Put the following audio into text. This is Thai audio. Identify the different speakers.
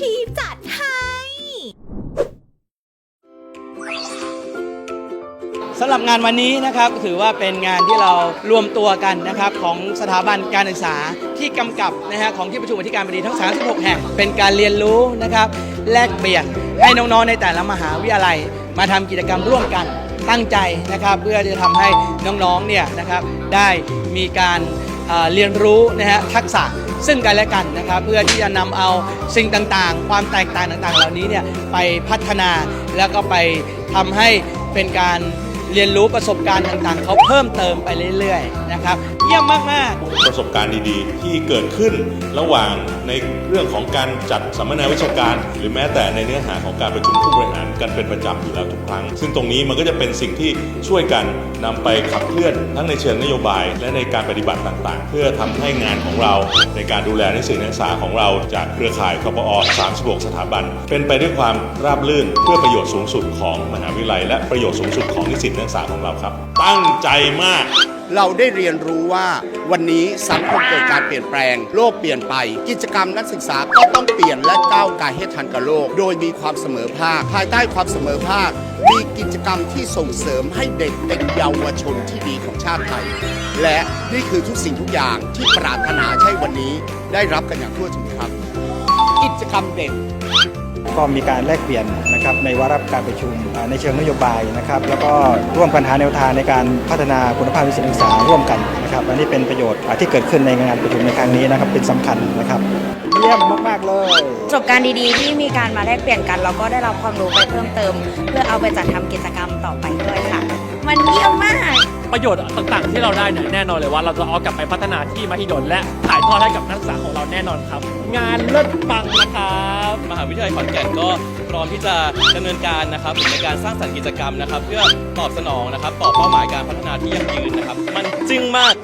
Speaker 1: พีจัดให้
Speaker 2: สำหรับงานวันนี้นะครับถือว่าเป็นงานที่เรารวมตัวกันนะครับของสถาบันการศึกษาที่กำกับนะฮะของที่ประชุมอธิการบดีทั้ง 36 แห่ง เป็นการเรียนรู้นะครับ แลกเปลี่ยนให้น้องๆในแต่ละมหาวิทยาลัย มาทำกิจกรรมร่วมกันตั้งใจนะครับ เพื่อจะทำให้น้องๆเนี่ยนะครับได้มีการ เรียนรู้นะฮะทักษะซึ่งกันและกันนะครับเพื่อที่จะนำเอาสิ่งต่างๆ ความแตกต่างต่างๆ เหล่านี้เนี่ยไปพัฒนาแล้วก็ไปทำให้เป็นการ เรียนรู้ประสบการณ์ต่างๆ เขาเพิ่มเติมไปเรื่อยๆนะครับเยี่ยมมากๆ
Speaker 3: ประสบการณ์ดีๆ ที่เกิดขึ้นระหว่างในเรื่องของการจัดสัมมนาวิชาการ หรือแม้แต่ในเนื้อหาของการประชุมผู้บริหารกันเป็นประจำอยู่แล้วทุกครั้ง ซึ่งตรงนี้มันก็จะเป็นสิ่งที่ช่วยกันนำไปขับเคลื่อนทั้งในเชิงนโยบาย และในการปฏิบัติต่างๆ เพื่อทำให้งานของเราในการดูแลในสื่อนักศึกษาของเราจากเครือข่ายคปอ36สถาบัน เป็นไปด้วยความราบรื่นเพื่อประโยชน์สูงสุดของมหาวิทยาลัยและประโยชน์สูงสุดของนิสิตนักศึกษาของเราครับ ตั้งใจมาก
Speaker 4: เราได้เรียนรู้ว่าวันนี้สังคมเกิดการเปลี่ยนแปลง โลกเปลี่ยนไป กิจกรรมนักศึกษาก็ต้องเปลี่ยนและก้าวไกลให้ทันกับโลก โดยมีความเสมอภาค ภายใต้ความเสมอภาค มีกิจกรรมที่ส่งเสริมให้เด็กเป็นเยาวชนที่ดีของชาติไทย และนี่คือทุกสิ่งทุกอย่างที่ปรารถนาใช่วันนี้ได้รับกันอย่างทั่วถึงครับ กิจกรรมเด่น
Speaker 5: ก็มีการแลกเปลี่ยนนะครับในวาระการประชุมอ่าในเชิงนโยบายนะครับแล้วก็ร่วมกันหาแนวทางในการพัฒนาคุณภาพวิสิตศึกษาร่วมกันนะครับอันนี้เป็นประโยชน์อ่าที่เกิดขึ้นในงานประชุมในครั้งนี้นะครับเป็นสำคัญนะครับเยี่ยมมากๆเลย
Speaker 6: ประสบการณ์ดีๆ ที่มีการมาแลกเปลี่ยนกันแล้วก็ได้รับความรู้ไปเพิ่มเติม เพื่อเอาไปจัดทำกิจกรรมต่อไปด้วยค่ะ มันเยี่ยมมาก
Speaker 7: ประโยชน์ต่างๆ ที่เราได้เนี่ยแน่นอนเลยว่าเราจะเอากลับไปพัฒนาที่มหิดลและถ่ายทอดให้กับนักศึกษาของเราแน่นอนครับ งานเลิศปังนะครับ
Speaker 8: ม หาวิทยาลัยขอนแก่นก็พร้อมที่จะดำเนินการนะครับในการสร้างสรรค์กิจกรรมนะครับ เพื่อตอบสนองนะครับต่อเป้าหมายการพัฒนาที่ยั่งยืนนะครับ มันจึ้งมาก